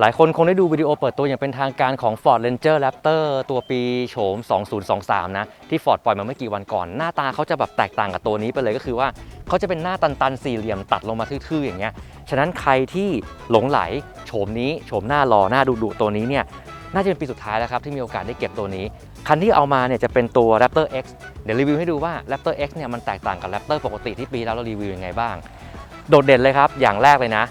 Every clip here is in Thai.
หลายคนคงได้ดูวิดีโอเปิดตัวอย่างเป็นทางการของ Ford Ranger Raptor ตัวปีโฉม 2023 นะ ที่ Ford ปล่อยมาไม่กี่วันก่อน หน้าตาเขาจะแบบแตกต่างกับตัวนี้ไปเลยก็คือว่าเขาจะเป็นหน้าตันๆสี่เหลี่ยมตัดลงมาทื่อๆ อย่างเงี้ย ฉะนั้นใครที่หลงไหลโฉมนี้โฉมหน้ารอหน้าดุๆตัวนี้เนี่ยน่าจะเป็นปีสุดท้ายแล้วครับที่มีโอกาสได้เก็บตัวนี้ คันที่เอามาเนี่ยจะเป็นตัว Raptor X เดี๋ยวรีวิวให้ดูว่า Raptor X เนี่ยมันแตกต่างกับ Raptor ปกติที่ปีแล้วเรารีวิวยังไงบ้าง โดดเด่นเลยครับ อย่างแรกเลยนะ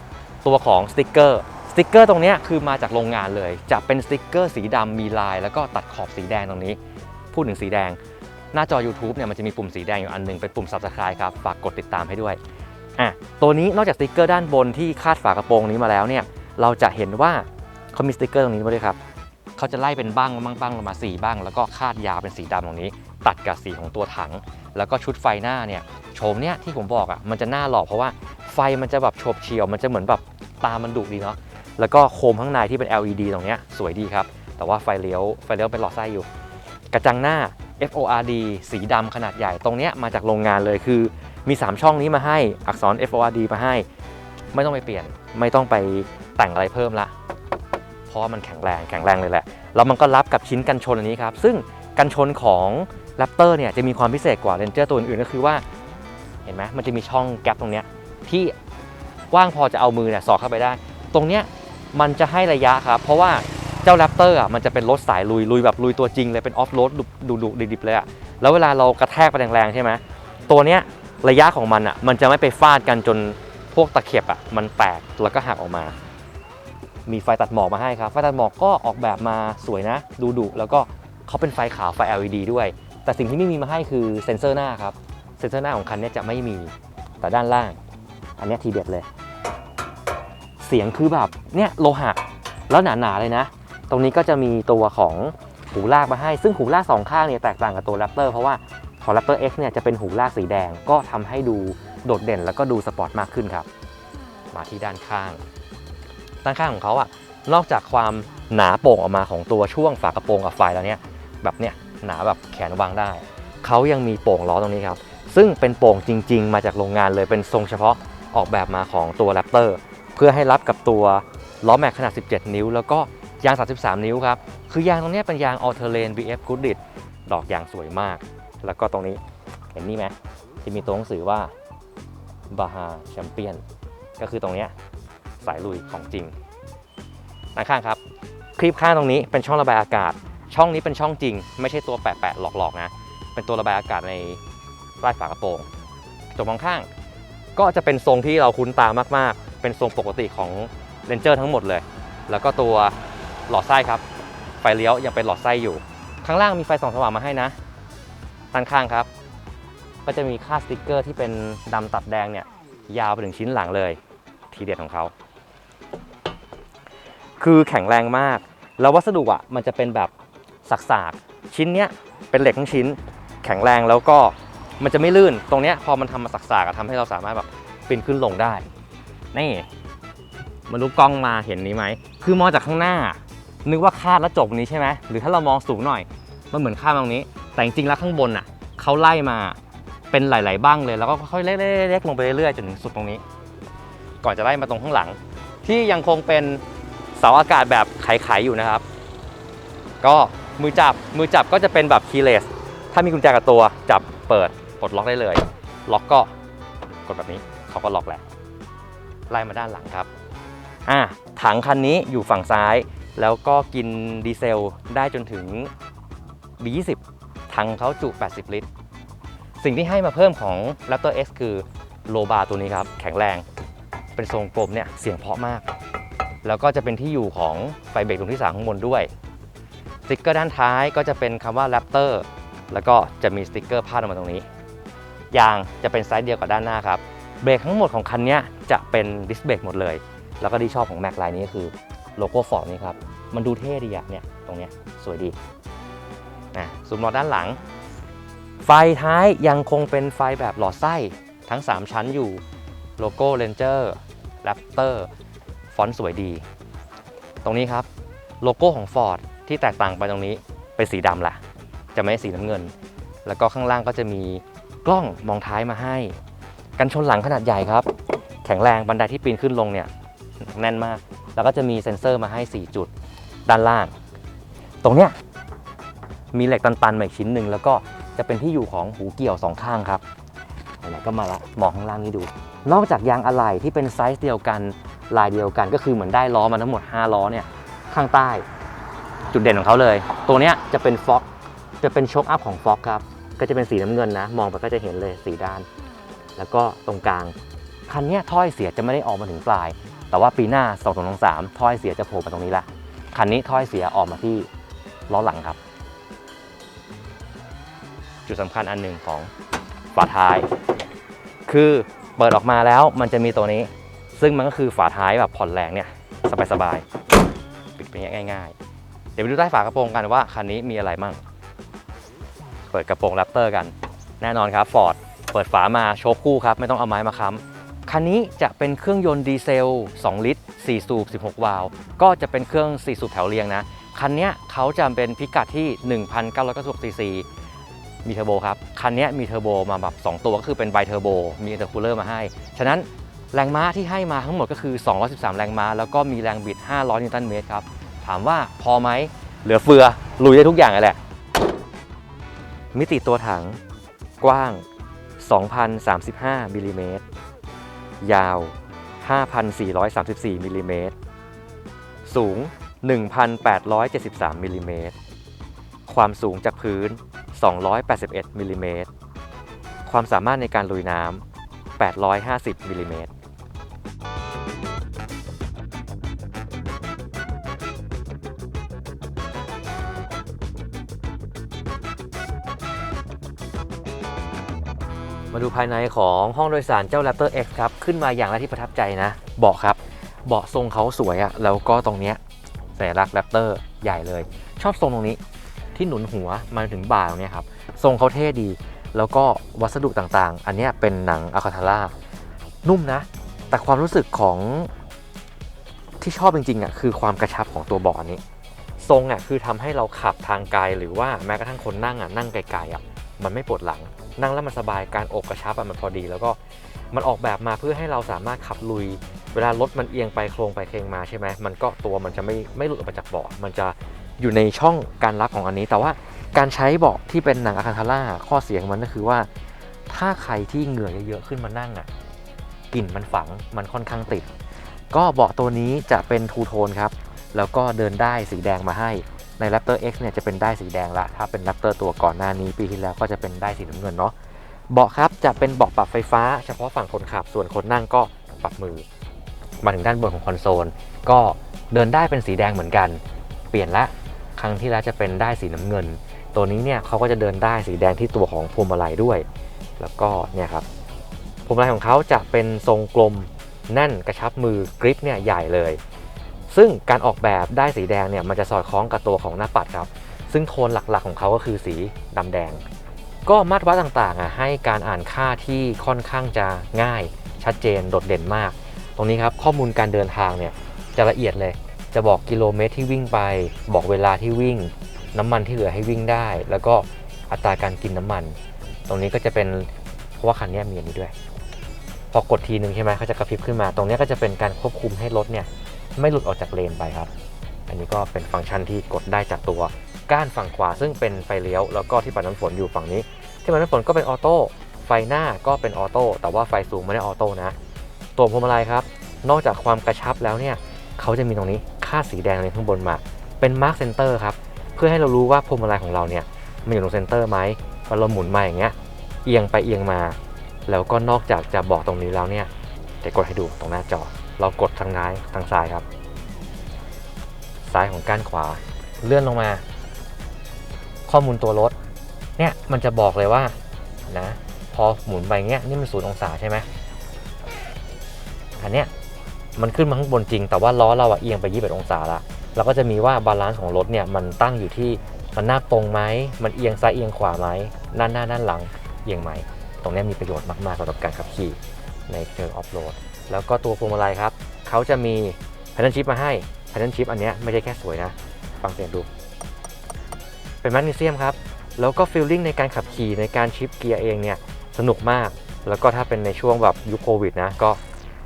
ตัวของสติกเกอร์ ติกเกอร์ตรงนี้คือมาจากโรงงานเลย จะเป็นสติกเกอร์สีดำมีลาย แล้วก็ตัดขอบสีแดงตรงนี้ พูดถึงสีแดง หน้าจอ YouTube เนี่ยมันจะมีปุ่มสีแดงอยู่อันหนึงเป็นปุ่ม Subscribe ครับฝากกดติดตามให้ด้วยอะตัวนี้นอกจากสติกเกอร์ด้านบนที่คาดฝากระโปรงนี้มาแล้วเนี่ยเราจะเห็นว่าเขามีสติกเกอร์ตรงนี้มาด้วยครับเขาจะไล่เป็นบ้างบ้างบ้างลงมาสีบ้าง แล้วก็คาดยาวเป็นสีดำตรงนี้ ตัดกับสีของตัวถัง แล้วก็ชุดไฟหน้าเนี่ยโฉมเนี่ยที่ผมบอกอะมันจะหน้าหลอกเพราะว่าไฟมันจะแบบโฉบเฉี่ยวมันจะเหมือนแบบตามันดุดีเนาะ แล้วก็โคมข้างในที่เป็น LED ตรงนี้สวยดีครับ แต่ว่าไฟเลี้ยวไฟเลี้ยวเป็นหลอดไส้อยู่ กระจังหน้า FORD สีดำขนาดใหญ่ตรงนี้มาจากโรงงานเลยคือ มี 3 ช่องนี้มาให้อักษร FORD มาให้ ไม่ต้องไปเปลี่ยน ไม่ต้องไปแต่งอะไรเพิ่มละ เพราะมันแข็งแรงแข็งแรงเลยแหละ แล้วมันก็รับกับชิ้นกันชนอันนี้ครับ ซึ่งกันชนของ Raptor เนี่ยจะมีความพิเศษกว่า Ranger ตัวอื่นก็คือว่า เห็นไหมมันจะมีช่องแกลบตรงนี้ที่กว้างพอจะเอามือเนี่ยสอดเข้าไปได้ ตรงเนี้ย มันจะให้ระยะครับ เพราะว่าเจ้า Raptor อะมันจะเป็นรถสายลุยลุยแบบลุยตัวจริงเลยเป็นออฟโรดดุดุดิบเลยอะแล้วเวลาเรากระแทกไปแรงๆใช่ไหมตัวเนี้ยระยะของมันอะมันจะไม่ไปฟาดกันจนพวกตะเข็บอะมันแตกแล้วก็หักออกมา มีไฟตัดหมอกมาให้ครับ ไฟตัดหมอกก็ออกแบบมาสวยนะดูดุแล้วก็เขาเป็นไฟขาวไฟ LED ด้วย แต่สิ่งที่ไม่มีมาให้คือเซ็นเซอร์หน้าครับเซ็นเซอร์หน้าของคันนี้จะไม่มีแต่ด้านล่าง อันนี้ทีเด็ดเลย เสียงคือแบบเนี่ยโลหะแล้วหนาๆเลยนะ ตรงนี้ก็จะมีตัวของหูลากมาให้ ซึ่งหูลากสองข้างเนี่ยแตกต่างกับตัว Raptor เพราะว่าของ Raptor X เนี่ยจะเป็นหูลากสีแดงก็ทำให้ดูโดดเด่นแล้วก็ดูสปอร์ตมากขึ้นครับ มาที่ด้านข้าง ด้านข้างของเขาอะนอกจากความหนาโป่งออกมาของตัวช่วงฝากระโปรงกับไฟแล้วเนี่ยแบบเนี้ยหนาแบบแขนวางได้ เขายังมีโป่งล้อตรงนี้ครับ ซึ่งเป็นโป่งจริง ๆ มาจากโรงงานเลยเป็นทรงเฉพาะออกแบบมาของตัว Raptor เพื่อให้รับกับตัวล้อแม็กขนาด 17 นิ้ว แล้วก็ยาง 33 นิ้วครับ คือยางตรงนี้เป็นยาง All Terrain BF Goodrich ดอกยางสวยมาก แล้วก็ตรงนี้เห็นนี่ไหมที่มีตัวหนังสือว่า Baha Champion ก็คือตรงนี้สายลุยของจริงด้านข้างครับ คลิปข้างตรงนี้เป็นช่องระบายอากาศ ช่องนี้เป็นช่องจริง ไม่ใช่ตัวแปะๆหลอกๆนะ เป็นตัวระบายอากาศในใต้ฝากระโปรงจมองข้าง ก็จะเป็นทรงที่เราคุ้นตามากๆ เป็นทรงปกติของเ a นเจอร์ทั้งหมดเลย แล้วก็ตัวหลอดไส้ครับ ไฟเลี้ยวยังเป็นหลอดไส้อยู่ ข้างล่างมีไฟส่องสว่างมาให้นะด้านข้างครับ ก็จะมีค่าสติกเกอร์ที่เป็นดำตัดแดงเนี่ยยาวไปถึงชิ้นหลังเลย ทีเด็ดของเขา คือแข็งแรงมาก แล้ววัสดุอะมันจะเป็นแบบสักๆชิ้นเนี้ยเป็นเหล็กทั้งชิ้น แข็งแรงแล้วก็ มันจะไม่ลื่น ตรงเนี้ยพอมันทำมาสักๆอะทำให้เราสามารถแบบปีนขึ้นลงได้ นี่มารู้กล้องมาเห็นนี้ไหม คือมองจากข้างหน้า นึกว่าคาดแล้วจบนี้ใช่ไหม หรือถ้าเรามองสูงหน่อย มันเหมือนคาดตรงนี้ แต่จริงๆแล้วข้างบนอะเขาไล่มาเป็นหลาย ๆ บ้างเลย แล้วก็ค่อยๆเล็กๆลงไปเรื่อยๆจนถึงสุดตรงนี้ ก่อนจะไล่มาตรงข้างหลัง ที่ยังคงเป็นเสาอากาศแบบไขๆอยู่นะครับ ก็มือจับมือจับก็จะเป็นแบบคีย์เลส ถ้ามีกุญแจกับตัวจับเปิด ปลดล็อกได้เลย ล็อกก็กดแบบนี้เขาก็ล็อกแหละไล่มาด้านหลังครับอะถังคันนี้อยู่ฝั่งซ้าย แล้วก็กินดีเซลได้จนถึง B20 ถังเขาจุ 80 ลิตร สิ่งที่ให้มาเพิ่มของ Raptor X คือโลบาร์ตัวนี้ครับ แข็งแรง เป็นทรงกลมเนี่ยเสียงเพราะมาก แล้วก็จะเป็นที่อยู่ของไฟเบรกตรงที่3ข้างบนด้วยสติ๊กเกอร์ด้านท้ายก็จะเป็นคำว่า Raptor แล้วก็จะมีสติ๊กเกอร์พาดออกมาตรงนี้ ยางจะเป็นไซส์เดียวกับด้านหน้าครับเบรกทั้งหมดของคันนี้จะเป็นดิสเบรกหมดเลย แล้วก็ที่ชอบของแม็กไลน์นี้ก็คือโลโก้ฟอร์ดนี่ครับมันดูเท่ดีอะเนี่ยตรงเนี้ยสวยดีอะซูมล้อด้านหลัง ไฟท้ายยังคงเป็นไฟแบบหลอดไส้ทั้ง 3 ชั้นอยู่โลโก้ Ranger Raptor ฟอนต์สวยดี ตรงนี้ครับโลโก้ของ Ford ที่แตกต่างไปตรงนี้เป็นสีดำละจะไม่ใช่สีน้ำเงิน แล้วก็ข้างล่างก็จะมี กล้องมองท้ายมาให้ กันชนหลังขนาดใหญ่ครับ แข็งแรงบันไดที่ปีนขึ้นลงเนี่ยแน่นมาก แล้วก็จะมีเซ็นเซอร์มาให้ 4 จุดด้านล่าง ตรงเนี้ยมีเหล็กตันๆมาอีกชิ้นหนึ่งแล้วก็จะเป็นที่อยู่ของหูเกี่ยวสองข้างครับไหนๆก็มาละมองข้างล่างนี้ดู นอกจากยางอะไหล่ที่เป็นไซส์เดียวกันลายเดียวกันก็คือเหมือนได้ล้อมาทั้งหมด 5 ล้อเนี่ยข้างใต้จุดเด่นของเขาเลย ตัวเนี้ยจะเป็นฟ็อกจะเป็นโชคอัพของฟ็อกครับ ก็จะเป็นสีน้ำเงินนะ มองไปก็จะเห็นเลยสีด้าน แล้วก็ตรงกลางคันเนี้ยถ้อยเสียจะไม่ได้ออกมาถึงปลาย แต่ว่าปีหน้า2 2 2 3ถ้อยเสียจะโผล่มาตรงนี้ละคันนี้ถ้อยเสียออกมาที่ล้อหลังครับ จุดสำคัญอันหนึ่งของฝาท้าย คือเปิดออกมาแล้วมันจะมีตัวนี้ ซึ่งมันก็คือฝาท้ายแบบผ่อนแรงเนี่ยสบายๆปิดเป็นง่ายๆ เดี๋ยวไปดูใต้ฝากระโปรงกันว่าคันนี้มีอะไรมั่ง เปิดกระโปรงแรปเตอร์กัน แน่นอนครับฟอร์ดเปิดฝามาโชว์คู่ครับ ไม่ต้องเอาไม้มาค้ำคันนี้จะเป็นเครื่องยนต์ดีเซล 2 ลิตร 4 สูบ 16 วาล์วก็จะเป็นเครื่อง 4 สูบแถวเรียงนะ คันนี้เขาจะเป็นพิกัดที่ 1,996ซีซีมีเทอร์โบครับ คันนี้มีเทอร์โบมาแบบ 2 ตัวก็คือเป็นไบเทอร์โบมีอินเตอร์คูลเลอร์มาให้ ฉะนั้นแรงม้าที่ให้มาทั้งหมดก็คือ 213 แรงม้า แล้วก็มีแรงบิด 500 นิวตันเมตรครับ ถามว่าพอไหม เหลือเฟือ ลุยได้ทุกอย่างเลยแหละ มิติตัวถัง กว้าง 2,035มิลลิเมตร ยาว 5,434มิลลิเมตร สูง 1,873มิลลิเมตร ความสูงจากพื้น 281มิลลิเมตร ความสามารถในการลุยน้ำ850มิลลิเมตร มาดูภายในของห้องโดยสารเจ้า Raptor X ครับ ขึ้นมาอย่างแรกที่ประทับใจนะ เบาะครับ เบาะทรงเขาสวยอะแล้วก็ตรงเนี้ยสัญลักษณ์ Raptor ใหญ่เลย ชอบทรงตรงนี้ที่หนุนหัวมาถึงบ่าตรงเนี้ยครับ ทรงเขาเท่ดี แล้วก็วัสดุต่างๆ อันเนี้ยเป็นหนังอะคาทาร่านุ่มนะ แต่ความรู้สึกของที่ชอบจริงๆอะคือความกระชับของตัวเบาะนี้ ทรงอะคือทำให้เราขับทางไกลหรือว่าแม้กระทั่งคนนั่งอะนั่งไกลๆอะ มันไม่ปวดหลัง นั่งแล้วมันสบายการอกกระชับมันพอดี แล้วก็มันออกแบบมาเพื่อให้เราสามารถขับลุย เวลารถมันเอียงไปโครงไปเคงมาใช่ไหมมันก็ตัวมันจะไม่ไม่หลุดออกมาจากเบาะมันจะอยู่ในช่องการรับของอันนี้ แต่ว่าการใช้เบาะที่เป็นหนังอะคันทาร่าข้อเสียงมันก็คือว่า ถ้าใครที่เหงื่อเยอะๆขึ้นมานั่งอะกลิ่นมันฝังมันค่อนข้างติด ก็เบาะตัวนี้จะเป็นทูโทนครับ แล้วก็เดินได้สีแดงมาให้ ใน Raptor X เนี่ยจะเป็นได้สีแดงละ ถ้าเป็น Raptor ตัวก่อนหน้านี้ปีที่แล้วก็จะเป็นได้สีน้ำเงินเนาะ เบาะครับจะเป็นเบาะปรับไฟฟ้า เฉพาะฝั่งคนขับ ส่วนคนนั่งก็ปรับมือ มาถึงด้านบนของคอนโซล ก็เดินได้เป็นสีแดงเหมือนกัน เปลี่ยนละ ครั้งที่แล้วจะเป็นได้สีน้ำเงิน ตัวนี้เนี่ยเขาก็จะเดินได้สีแดงที่ตัวของพวงมาลัยด้วย แล้วก็เนี่ยครับพวงมาลัยของเขาจะเป็นทรงกลมแน่นกระชับมือกริปเนี่ยใหญ่เลย ซึ่งการออกแบบได้สีแดงเนี่ยมันจะสอดคล้องกับตัวของหน้าปัดครับ ซึ่งโทนหลักๆของเขาก็คือสีดำแดง ก็มาตรวัดต่างๆอะให้การอ่านค่าที่ค่อนข้างจะง่าย ชัดเจนโดดเด่นมาก ตรงนี้ครับข้อมูลการเดินทางเนี่ยจะละเอียดเลย จะบอกกิโลเมตรที่วิ่งไป บอกเวลาที่วิ่ง น้ำมันที่เหลือให้วิ่งได้ แล้วก็อัตราการกินน้ำมัน ตรงนี้ก็จะเป็นเพราะว่าคันนี้มีอันนี้ด้วย พอกดทีหนึ่งใช่ไหมเขาจะกระพริบขึ้นมา ตรงนี้ก็จะเป็นการควบคุมให้รถเนี่ย ไม่หลุดออกจากเลนไปครับ อันนี้ก็เป็นฟังก์ชันที่กดได้จากตัวก้านฝั่งขวา ซึ่งเป็นไฟเลี้ยวแล้วก็ที่ปัดน้ำฝนอยู่ฝั่งนี้ ที่ปัดน้ำฝนก็เป็นออโต้ไฟหน้าก็เป็นออโต้แต่ว่าไฟสูงไม่ได้ออโต้นะตัวพวงมาลัยครับ นอกจากความกระชับแล้วเนี่ยเขาจะมีตรงนี้ค่าสีแดงในข้างบนมา เป็นมาร์คเซนเตอร์ครับเพื่อให้เรารู้ว่าพวงมาลัยของเราเนี่ยมันอยู่ตรงเซนเตอร์ไหมพอเราหมุนมาอย่างเงี้ยเอียงไปเอียงมา แล้วก็นอกจากจะบอกตรงนี้แล้วเนี่ยเดี๋ยวกดให้ดูตรงหน้าจอ เรากดทางซ้ายทางซ้ายครับ ซ้ายของก้านขวา เลื่อนลงมา ข้อมูลตัวรถ เนี่ยมันจะบอกเลยว่านะพอหมุนไปเงี้ยนี่มันศูนย์องศาใช่ไหมอันเนี้ยมันขึ้นมาข้างบนจริง แต่ว่าล้อเราอะเอียงไป 21 องศาละแล้วก็จะมีว่าบาลานซ์ของรถเนี่ยมันตั้งอยู่ที่มันหน้าตรงไหมมันเอียงซ้ายเอียงขวาไหมด้านหน้าด้านหลังเอียงไหมตรงเนี้ยมีประโยชน์มากๆสำหรับการขับขี่ ในเชิงออฟโรดแล้วก็ตัวพวงมาลัยครับเขาจะมีแพนเทนชิพมาให้แพนเทนชิพอันนี้ไม่ได้แค่สวยนะ ฟังเสียงดู เป็นแมกนีเซียมครับ แล้วก็ฟีลลิ่งในการขับขี่ในการชิปเกียร์เองเนี่ยสนุกมาก แล้วก็ถ้าเป็นในช่วงแบบยุคโควิดนะก็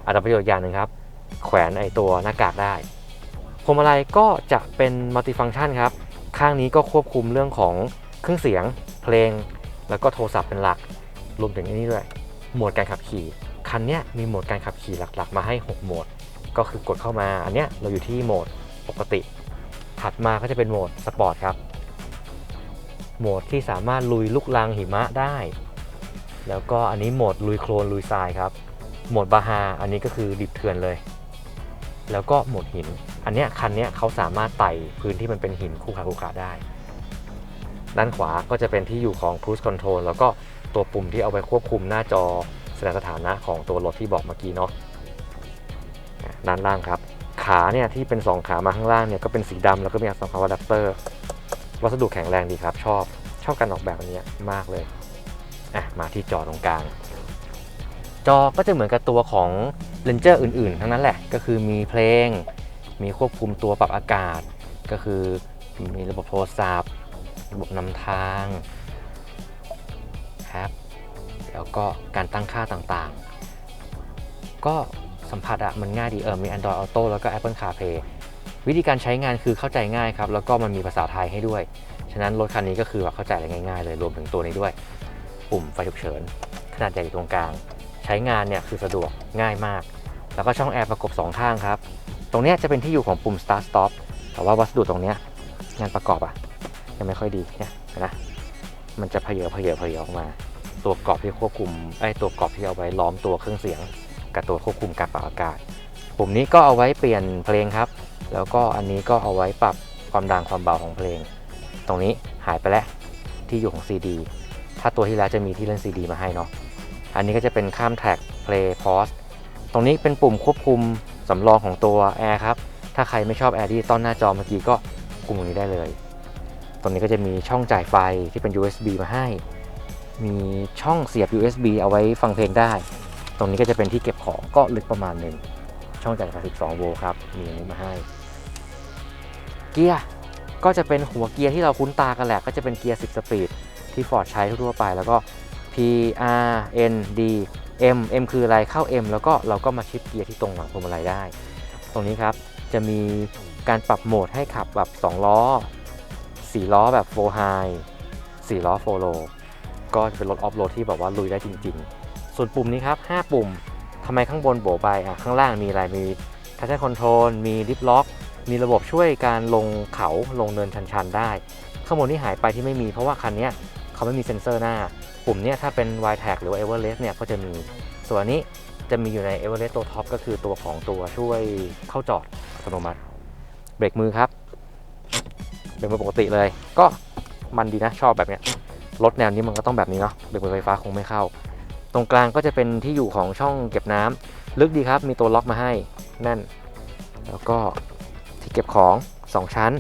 อาจจะประโยชน์อย่างหนึ่งครับ แขวนไอตัวหน้ากากได้พวงมาลัยก็จะเป็นมัลติฟัง c t ชันครับ ข้างนี้ก็ควบคุมเรื่องของเครื่องเสียง เพลง แล้วก็โทรศัพท์เป็นหลัก รวมถึงอันนี้ด้วย โหมดการขับขี่ คันนี้มีโหมดการขับขี่หลักๆ มาให้ 6 โหมด ก็คือกดเข้ามาอันเนี้ยเราอยู่ที่โหมดปกติ ถัดมาก็จะเป็นโหมดสปอร์ตครับ โหมดที่สามารถลุยลูกลังหิมะได้ แล้วก็อันนี้โหมดลุยโคลนลุยทรายครับ โหมดบาฮาอันนี้ก็คือดิบเถื่อนเลย แล้วก็โหมดหิน อันเนี้ยคันเนี้ยเขาสามารถไต่พื้นที่มันเป็นหินคู่ขาคู่ขาได้ ด้านขวาก็จะเป็นที่อยู่ของ cruise control แล้วก็ตัวปุ่มที่เอาไว้ควบคุมหน้าจอ ดงสถานะของตัวรถที่บอกเมื่อกี้เนาะอะด้านล่างครับ ขาเนี่ยที่เป็น 2 ขามาข้างล่างเนี่ยก็เป็นสีดำแล้วก็มีอักษรคำว่า Raptor วัสดุแข็งแรงดีครับ ชอบชอบการออกแบบอันนี้มากเลยอะมาที่จอตรงกลางจอก็จะเหมือนกับตัวของ Ranger อื่นๆ ทั้งนั้นแหละ ก็คือมีเพลง มีควบคุมตัวปรับอากาศ ก็คือมีระบบโทรศัพท์ ระบบนำทาง แล้วก็การตั้งค่าต่างๆ ก็สัมผัสอะมันง่ายดีเออมี Android Auto แล้วก็ Apple CarPlay วิธีการใช้งานคือเข้าใจง่ายครับ แล้วก็มันมีภาษาไทยให้ด้วย ฉะนั้นรถคันนี้ก็คือแบบเข้าใจอะไรง่ายๆ เลยรวมถึงตัวนี้ด้วย ปุ่มไฟฉุกเฉิน ขนาดใหญ่อยู่ตรงกลาง ใช้งานเนี่ยคือสะดวกง่ายมาก แล้วก็ช่องแอร์ประกบ 2 ข้างครับ ตรงนี้จะเป็นที่อยู่ของปุ่ม start stop แต่ว่าวัสดุตรงนี้งานประกอบอะยังไม่ค่อยดีเนี่ยนนะมันจะเพเยอเพเยอเพเยอออกมา ตัวกรอบที่ควบคุมไอ้ตัวกรอบที่เอาไว้ล้อมตัวเครื่องเสียง กับตัวควบคุมการปรับอากาศ ปุ่มนี้ก็เอาไว้เปลี่ยนเพลงครับ แล้วก็อันนี้ก็เอาไว้ปรับความดังความเบาของเพลง ตรงนี้หายไปแล้วที่อยู่ของ CD ถ้าตัวที่แล้วจะมีที่เล่น CD มาให้เนาะอันนี้ก็จะเป็นข้ามแท็ก play pause ตรงนี้เป็นปุ่มควบคุมสำรองของตัว Air ครับ ถ้าใครไม่ชอบ Air ที่ต้อนหน้าจอเมื่อกี้ก็กุมตรงนี้ได้เลย ตรงนี้ก็จะมีช่องจ่ายไฟที่เป็น USB มาให้ มีช่องเสียบ USB เอาไว้ฟังเพลงได้ ตรงนี้ก็จะเป็นที่เก็บของก็ลึกประมาณหนึ่ง ช่องจ่ายไฟ12 โวลต์ครับ มีอันนี้มาให้ เกียร์ก็จะเป็นหัวเกียร์ที่เราคุ้นตากันแหละ ก็จะเป็นเกียร์ 10 สปีดที่ Ford ใช้ทั่วไป แล้วก็ P R N D M M คืออะไรเข้า M แล้วก็เราก็มาชิปเกียร์ที่ตรงหลังพวงมาลัยได้ ตรงนี้ครับจะมีการปรับโหมดให้ขับแบบ 2 ล้อ 4 ล้อแบบ4 High 4 ล้อ4 Low ก็เป็นรถออฟโรดที่แบบว่าลุยได้จริง ๆ ส่วนปุ่มนี้ครับ 5 ปุ่มทำไมข้างบนโบไปอะข้างล่างมีอะไรมีทัชชั่นคอนโทรลมีดิฟล็อก มีระบบช่วยการลงเขาลงเนินชันๆได้ ข้างบนที่หายไปที่ไม่มีเพราะว่าคันเนี้ยเขาไม่มีเซ็นเซอร์หน้า ปุ่มเนี้ยถ้าเป็น y t a g หรือว่า Everest เนี่ยก็จะมี ส่วนนี้จะมีอยู่ใน Everest ตัวท็อปก็คือตัวของตัวช่วยเข้าจอดอัตโนมัติ เบรกมือครับเบรกมือปกติเลย ก็มันดีนะชอบแบบเนี้ย รถแนวนี้มันก็ต้องแบบนี้เนาะเบรกมือไฟฟ้าคงไม่เข้า ตรงกลางก็จะเป็นที่อยู่ของช่องเก็บน้ำลึกดีครับ มีตัวล็อกมาให้แน่น แล้วก็ที่เก็บของ 2 ชั้น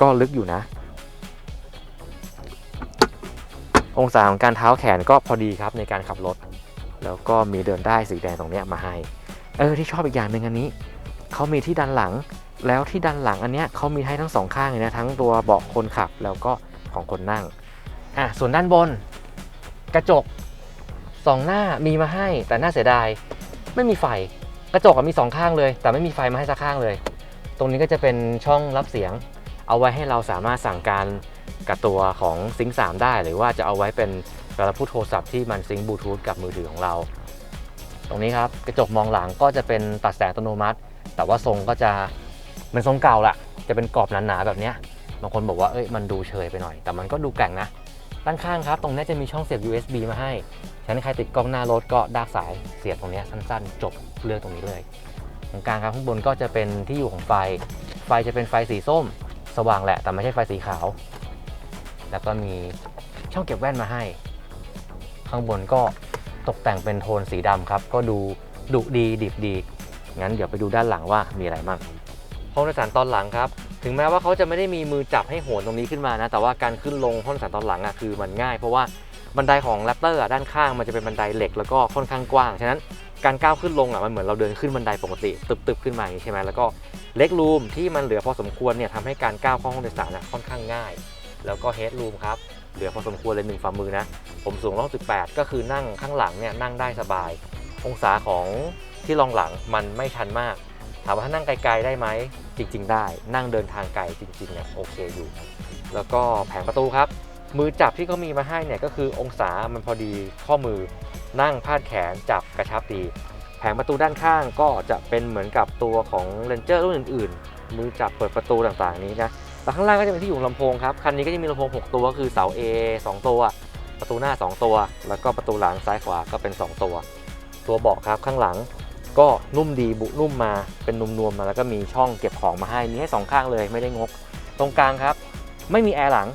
ก็ลึกอยู่นะ องศาของการเท้าแขนก็พอดีครับในการขับรถ แล้วก็มีเดินได้สีแดงตรงเนี้ยมาให้ เออที่ชอบอีกอย่างหนึ่งอันนี้เขามีที่ดันหลัง แล้วที่ดันหลังอันเนี้ยเขามีให้ทั้งสองข้างเลยนะทั้งตัวเบาะคนขับแล้วก็ของคนนั่งอะส่วนด้านบน กระจกสองหน้ามีมาให้ แต่น่าเสียดายไม่มีไฟกระจกอะมีสองข้างเลย แต่ไม่มีไฟมาให้สักข้างเลย ตรงนี้ก็จะเป็นช่องรับเสียง เอาไว้ให้เราสามารถสั่งการกับตัวของซิงค์3ได้ หรือว่าจะเอาไว้เป็นเวลาพูดโทรศัพท์ที่มันซิงค์บลูทูธกับมือถือของเรา ตรงนี้ครับ กระจกมองหลังก็จะเป็นตัดแสงอัตโนมัติ แต่ว่าทรงก็จะ เป็นทรงเก่าละจะเป็นกรอบหนาๆแบบเนี้ยบางคนบอกว่าเอ้ยมันดูเฉยไปหน่อย แต่มันก็ดูแกร่งนะด้านข้างครับ ตรงนี้จะมีช่องเสียบ USB มาให้ฉะนั้นใครติดกล้องหน้ารถก็ดากสายเสียบตรงนี้สั้นๆ จบเลือกตรงนี้เลยตรงกลางครับข้างบนก็จะเป็นที่อยู่ของไฟ ไฟจะเป็นไฟสีส้ม สว่างแหละ แต่ไม่ใช่ไฟสีขาว แล้วก็มีช่องเก็บแว่นมาให้ ข้างบนก็ตกแต่งเป็นโทนสีดำครับ ก็ดูดุดีดิบดี งั้นเดี๋ยวไปดูด้านหลังว่ามีอะไรบ้าง ห้องโดยสารตอนหลังครับ ถึงแม้ว่าเขาจะไม่ได้มีมือจับให้โหนตรงนี้ขึ้นมานะ แต่ว่าการขึ้นลงห้องโดยสารตอนหลังอะคือมันง่าย เพราะว่าบันไดของแรปเตอร์ด้านข้างมันจะเป็นบันไดเหล็กแล้วก็ค่อนข้างกว้าง ฉะนั้นการก้าวขึ้นลงอะมันเหมือนเราเดินขึ้นบันไดปกติตึบๆขึ้นมาอย่างนี้ใช่ไหมแล้วก็เล็กรูมที่มันเหลือพอสมควรเนี่ยทำให้การก้าวเข้าห้องโดยสารน่ะค่อนข้างง่าย แล้วก็เฮดรูมครับเหลือพอสมควรเลยหนึ่งฝ่ามือนะ ผมสูง118ก็คือนั่งข้างหลังเนี่ยนั่งได้สบาย องศาของที่รองหลังมันไม่ชันมาก ถามว่าถ้านั่งไกลๆได้ไหม จริง ๆ ได้ นั่งเดินทางไกลจริงๆเนี่ยโอเคอยู่ แล้วก็แผงประตูครับ มือจับที่เขามีมาให้เนี่ยก็คือองศามันพอดีข้อมือนั่งพาดแขนจับกระชับดี แผงประตูด้านข้างก็จะเป็นเหมือนกับตัวของ Ranger รุ่นอื่น ๆ มือจับเปิดประตูต่างๆนี้นะแต่ข้างล่างก็จะเป็นที่อยู่ลำโพงครับ คันนี้ก็จะมีลำโพง 6 ตัวก็คือเสา A 2 ตัว ประตูหน้า 2 ตัว แล้วก็ประตูหลังซ้ายขวาก็เป็น 2 ตัว ตัวเบาะครับข้างหลัง ก็นุ่มดีบุนุ่มมาเป็นนุ่มนวมมาแล้วก็มีช่องเก็บของมาให้มีให้สองข้างเลยไม่ได้งก ตรงกลางครับ ไม่มีแอร์หลัง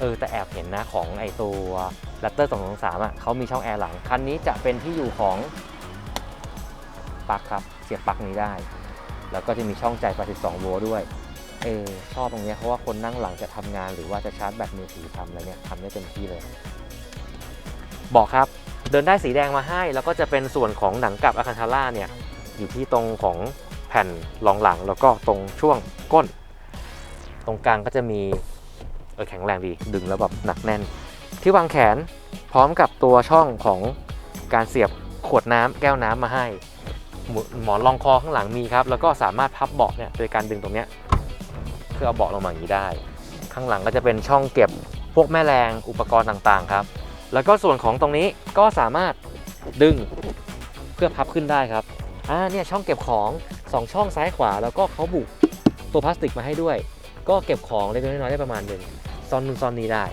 เออแต่แอบเห็นนะของไอตัวลัตเตอร์2 2 3อะเขามีช่องแอร์หลัง คันนี้จะเป็นที่อยู่ของปลั๊กครับเสียบปลั๊กนี้ได้ แล้วก็จะมีช่องจ่าย82โวลต์ด้วยเออชอบตรงเนี้ยเพราะว่าคนนั่งหลังจะทำงานหรือว่าจะชาร์จแบตมือถือทำอะไรเนี่ยทำได้เต็มที่เลย บอกครับเดินได้สีแดงมาให้ แล้วก็จะเป็นส่วนของหนังกับอาคันทาร่าเนี่ย อยู่ที่ตรงของแผ่นรองหลังแล้วก็ตรงช่วงก้น ตรงกลางก็จะมีเออแข็งแรงดีดึงแล้วแบบหนักแน่น ที่วางแขนพร้อมกับตัวช่องของการเสียบขวดน้ำแก้วน้ำมาให้หมหมอนรองคอข้างหลังมีครับ แล้วก็สามารถพับเบาะเนี่ยโดยการดึงตรงเนี้ยเพื่อเอาเบาะลงมาอย่างนี้ได้ ข้างหลังก็จะเป็นช่องเก็บพวกแม่แรงอุปกรณ์ต่างๆครับ แล้วก็ส่วนของตรงนี้ก็สามารถดึงเพื่อพับขึ้นได้ครับ อ่าเนี่ยช่องเก็บของ 2 ช่องซ้ายขวา แล้วก็เขาบุกตัวพลาสติกมาให้ด้วย ก็เก็บของเล็กน้อยได้ประมาณหนึ่งซอนนู่นซอนนี้ได้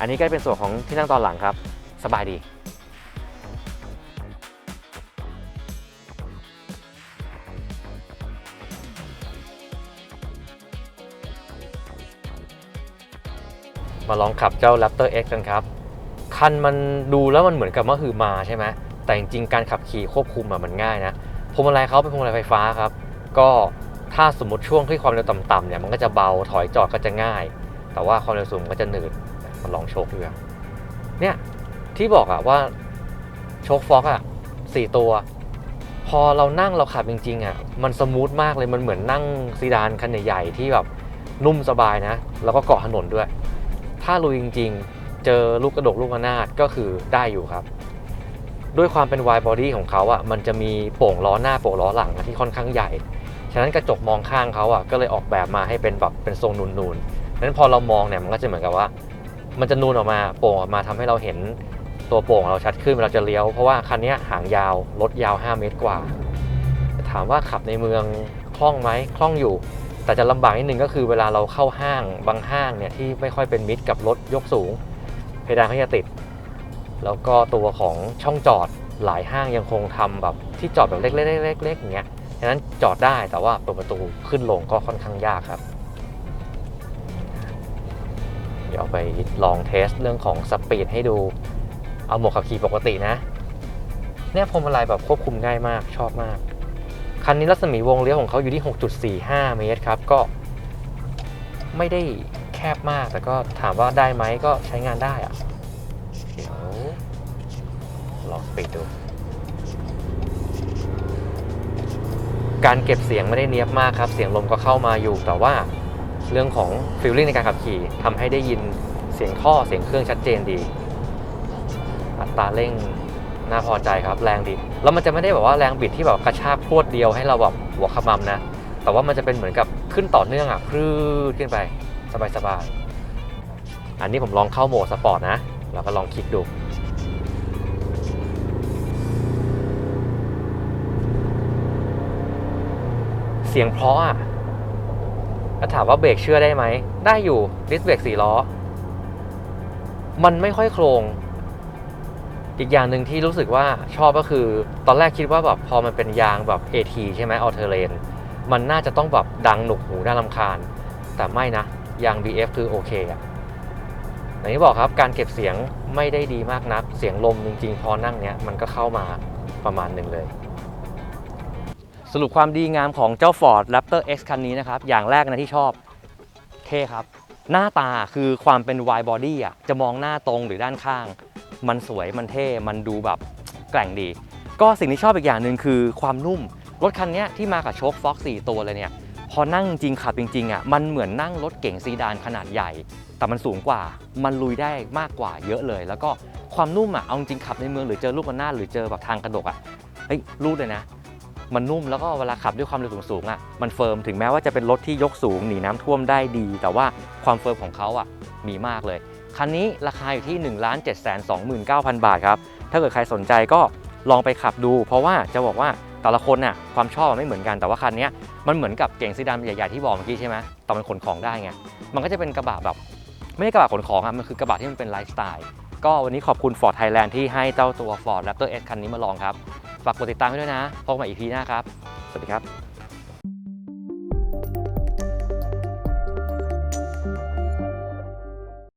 อันนี้ก็เป็นส่วนของที่นั่งตอนหลังครับ สบายดีมาลองขับเจ้า Raptor X กันครับ คันมันดูแล้วมันเหมือนกับมะฮือมาใช่ไหม แต่จริงๆการขับขี่ควบคุมอะมันง่ายนะพวงมาลัยเขาเป็นพวงมาลัยไฟฟ้าครับ ก็ถ้าสมมติช่วงที่ความเร็วต่ำๆเนี่ยมันก็จะเบาถอยจอดก็จะง่าย แต่ว่าความเร็วสูงมันก็จะหนืดมาลองโชคดูครับเนี่ยที่บอกอะว่าโชคฟอกอะสี่ตัว พอเรานั่งเราขับจริงๆอะมันสมูทมากเลยมันเหมือนนั่งซีดานคันใหญ่ๆที่แบบนุ่มสบายนะ แล้วก็เกาะถนนด้วย ถ้าลุยจริง ๆ เจอลูกกระดกลูกระนาดก็คือได้อยู่ครับ ด้วยความเป็น wide body ของเขาอะมันจะมีโป่งล้อหน้าโป่งล้อหลังที่ค่อนข้างใหญ่ ฉะนั้นกระจกมองข้างเขาอะก็เลยออกแบบมาให้เป็นแบบเป็นทรงนูนๆนั้นพอเรามองเนี่ยมันก็จะเหมือนกับว่า มันจะนูนออกมาโป่งออกมาทำให้เราเห็นตัวโป่งเราชัดขึ้นเวลาจะเลี้ยว เพราะว่าคันนี้หางยาวรถยาว 5 เมตรกว่า ถามว่าขับในเมืองคล่องไหมคล่องอยู่ แต่จะลำบากนิดนึงก็คือเวลาเราเข้าห้างบางห้างเนี่ยที่ไม่ค่อยเป็นมิตรกับรถยกสูง เพดานเขาจะติด แล้วก็ตัวของช่องจอดหลายห้างยังคงทำแบบที่จอดแบบเล็กๆเล็กๆอย่างเงี้ยฉะนั้นจอดได้แต่ว่าเปิดประตูขึ้นลงก็ค่อนข้างยากครับ เดี๋ยวไปลองเทสเรื่องของสปีดให้ดู เอาหมวกขับขี่ปกตินะ เนี่ยพวงมาลัยแบบควบคุมง่ายมากชอบมาก คันนี้รัศมีวงเลี้ยวของเขาอยู่ที่ 6.45 เมตรครับ ก็ไม่ได้แคบมากแต่ก็ถามว่าได้ไหมก็ใช้งานได้อะ ลองปิดดู การเก็บเสียงไม่ได้เนียบมากครับ เสียงลมก็เข้ามาอยู่ แต่ว่าเรื่องของฟิลลิ่งในการขับขี่ทำให้ได้ยินเสียงท่อเสียงเครื่องชัดเจนดี อัตราเร่งน่าพอใจครับแรงดี แล้วมันจะไม่ได้แบบว่าแรงบิดที่แบบกระชากพรวดเดียวให้เราแบบหัวขมำนะ แต่ว่ามันจะเป็นเหมือนกับขึ้นต่อเนื่องอะพรืดขึ้นไปสบายๆอันนี้ผมลองเข้าโหมดสปอร์ตนะแล้วก็ลองคลิกดู เสียงเพราะอะแล้วถามว่าเบรกเชื่อได้ไหม ได้อยู่ดิสเบรกสี่ล้อ มันไม่ค่อยโครง อีกอย่างหนึ่งที่รู้สึกว่าชอบก็คือ ตอนแรกคิดว่าแบบพอมันเป็นยางแบบ AT ใช่ไหมออเทเรนมันน่าจะต้องแบบดังหนุกหูน่ารำคาญ แต่ไม่นะ ยาง BF คือโอเคอะอย่างที่บอกครับการเก็บเสียงไม่ได้ดีมากนัก เสียงลมจริงๆ พอนั่งเนี้ยมันก็เข้ามาประมาณหนึ่งเลย สรุปความดีงามของเจ้า Ford Raptor X คันนี้นะครับ อย่างแรกนะที่ชอบเท่ครับ หน้าตาคือความเป็น wide body อะจะมองหน้าตรงหรือด้านข้าง มันสวยมันเท่มันดูแบบแกร่งดี ก็สิ่งที่ชอบอีกอย่างหนึ่งคือความนุ่ม รถคันเนี้ยที่มากับโชคฟ็อก4ตัวเลยเนี่ยพอนั่งจริงขับจริงๆอะมันเหมือนนั่งรถเก๋งซีดานขนาดใหญ่ แต่มันสูงกว่ามันลุยได้มากกว่าเยอะเลย แล้วก็ความนุ่มอะเอาจริงขับในเมืองหรือเจอลูกระนาดหรือเจอแบบทางกระดกอะเฮ้ยรูดเลยนะ มันนุ่มแล้วก็เวลาขับด้วยความเร็วสูงๆอะมันเฟิร์มถึงแม้ว่าจะเป็นรถที่ยกสูงหนีน้ำท่วมได้ดี แต่ว่าความเฟิร์มของเขาอะมีมากเลย คันนี้ราคาอยู่ที่1 7 2 9 0 0 0 บาทครับ ถ้าเกิดใครสนใจก็ลองไปขับดู เพราะว่าจะบอกว่าแต่ละคนน่ะความชอบไม่เหมือนกันแต่ว่าคันนี้มันเหมือนกับเก่งซีดานใหญ่ๆที่บอกเมื่อกี้ใช่ไหมแต่มันขนของได้ไงมันก็จะเป็นกระบะแบบไม่ใช่กระบะขนของอะมันคือกระบะที่มันเป็นไลฟ์สไตล์ก็วันนี้ขอบคุณ Ford Thailand ที่ให้เจ้าตัว Ford Raptor S คันนี้มาลองครับ ฝากกดติดตามให้ด้วยนะพบกันใหม่ EP หน้าครับ สวัสดีครับ